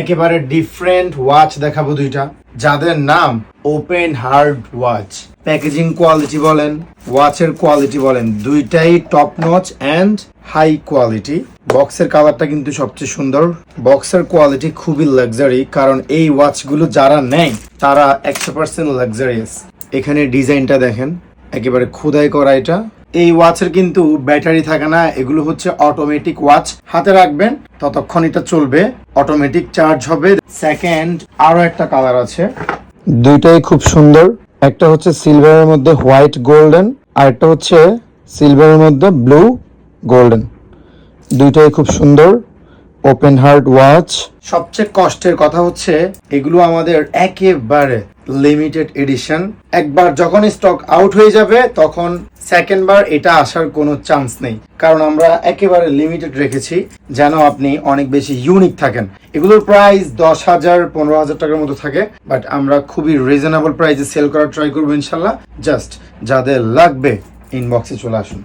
একেবারে different watch দেখাবো দুইটা। যাদের নাম open hard watch packaging quality বলেন ওয়াচের কোয়ালিটি বলেন, দুইটাই top notch and high quality বক্সের কালারটা কিন্তু সবচেয়ে সুন্দর। বক্সের কোয়ালিটি খুবই লাক্সারি কারণ এই ওয়াচগুলো যারা নেয়, তারা একশো পার্সেন্ট লাক্সারিয়াস এখানে ডিজাইনটা দেখেন, একেবারে খোদাই করা এটা। এই ওয়াচের কিন্তু ব্যাটারি থাকে না, এগুলো হচ্ছে অটোমেটিক ওয়াচ হাতে রাখবেন, ততক্ষণ এটা চলবে অটোমেটিক চার্জ হবে। সেকেন্ড আরও একটা কালার আছে। দুইটাই খুব সুন্দর। একটা হচ্ছে সিলভারের মধ্যে হোয়াইট গোল্ডেন আর একটা হচ্ছে সিলভারের মধ্যে ব্লু গোল্ডেন দুইটাই খুব সুন্দর। ওপেন হার্ট ওয়াচ সবচেয়ে কষ্টের কথা হচ্ছে, এগুলো আমাদের একেবারে লিমিটেড এডিশন একবার যখন স্টক আউট হয়ে যাবে, তখন সেকেন্ড বার এটা আসার কোনো চান্স নেই। কারণ আমরা একেবারে লিমিটেড রেখেছি, যেন আপনি অনেক বেশি ইউনিক থাকেন। এগুলোর প্রাইস দশ হাজার, পনেরো হাজার টাকার মতো থাকে বাট আমরা খুবই রিজনেবল প্রাইসে সেল করার ট্রাই করব ইনশাল্লাহ। জাস্ট যাদের লাগবে ইনবক্সে চলে আসুন।